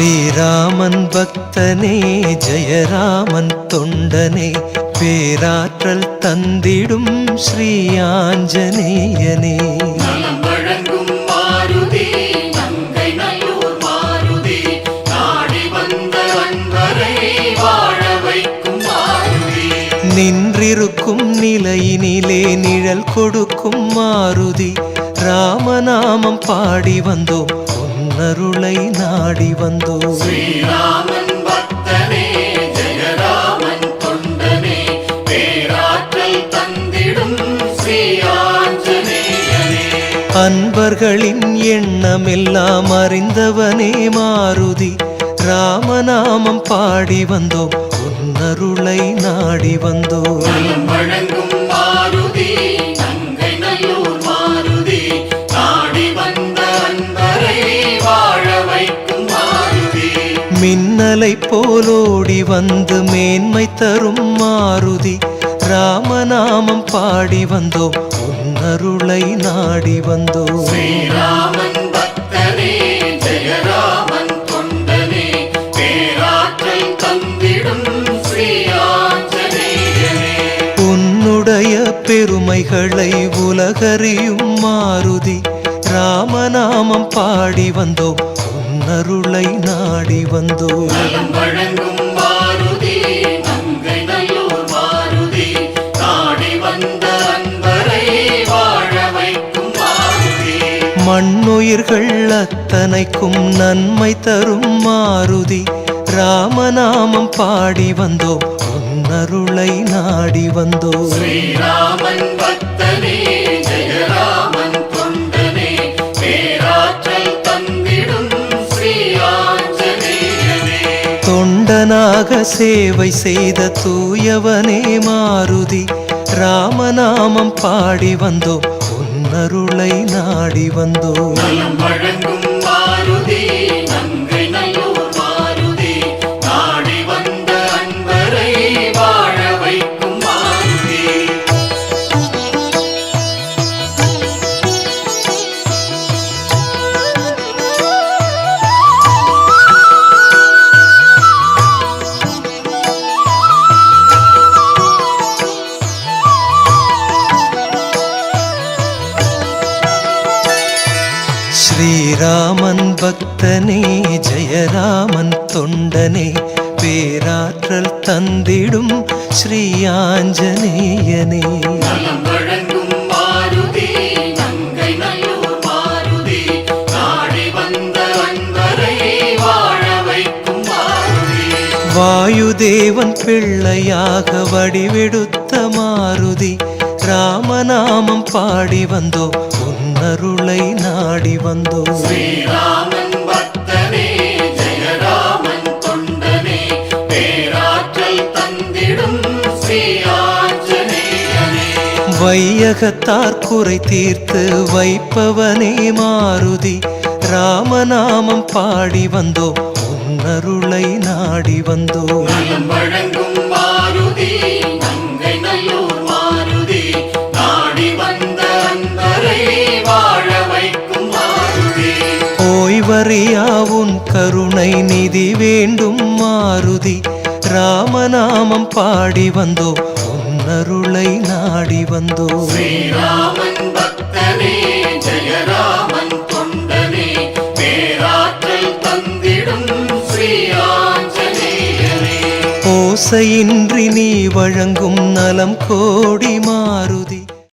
ஸ்ரீராமன் பக்தனே ஜெயராமன் தொண்டனே பேராற்றல் தந்திடும் ஸ்ரீ ஆஞ்சநேயனே நின்றிருக்கும் நிலையினிலே நிழல் கொடுக்கும் மாருதி. ராமநாமம் பாடி வந்தோம் பொன்னருளை நாடி வந்தோம் ஸ்ரீராமன் பக்தனே ஜெயராமன் தொண்டனே பேராற்றல் தந்திடும் அன்பர்களின் எண்ணமெல்லாம் அறிந்தவனே மாருதி. ராமநாமம் பாடி வந்தோம் பொன்னருளை நாடி வந்தோம். போலோடி வந்து மேன்மை தரும் மாருதி. ராமநாமம் பாடி வந்தோம் பொன்னருளை நாடி வந்தோம். ஸ்ரீராமன் பக்தனே ஜெயராமன் தொண்டனே பேராற்றல் தந்திடும் உன்னுடைய பெருமைகளை உலகறியும் மாருதி. ராமநாமம் பாடி வந்தோம் பொன்னருளை நாடி வந்த. மண்ணுயிர்கள் அத்தனைக்கும் நன்மை தரும் மாருதி. ராமநாமம் பாடி வந்தோம் பொன்னருளை நாடி வந்தோம் ஸ்ரீராமன் பக்தனே உனக்காக சேவை செய்த தூயவனே மாருதி ராமநாமம் பாடி வந்தோ உன்னருளை நாடி வந்தோம். ஸ்ரீராமன் பக்தனே ஜெயராமன் தொண்டனே பேராற்றல் தந்திடும் ஸ்ரீ ஆஞ்சநேயனே வந்த வாயுதேவன் பிள்ளையாக வடிவெடுத்த மாருதி ராமநாமம் பாடி வந்தோம் பொன்னருளை நாடி வந்தோம் ஸ்ரீராமன் பக்தனே ஜெயராமன் தொண்டனே பேராற்றல் தந்திடும் வையகத்தார் குறை தீர்த்து வைப்பவனே மாருதி ராமநாமம் பாடி வந்தோம் பொன்னருளை நாடி வந்தோம் வழங்கும் மாருதி உன் கருணை நிதி வேண்டும் மாருதி. ராமநாமம் பாடி வந்தோம் பொன்னருளை நாடி வந்தோம் ஸ்ரீராமன் பக்தனே ஜெயராமன் தொண்டனே பேராற்றல் தந்திடும் ஸ்ரீ ஆஞ்சநேயனே ஓசையின்றி நீ வழங்கும் நலம் கோடி மாருதி.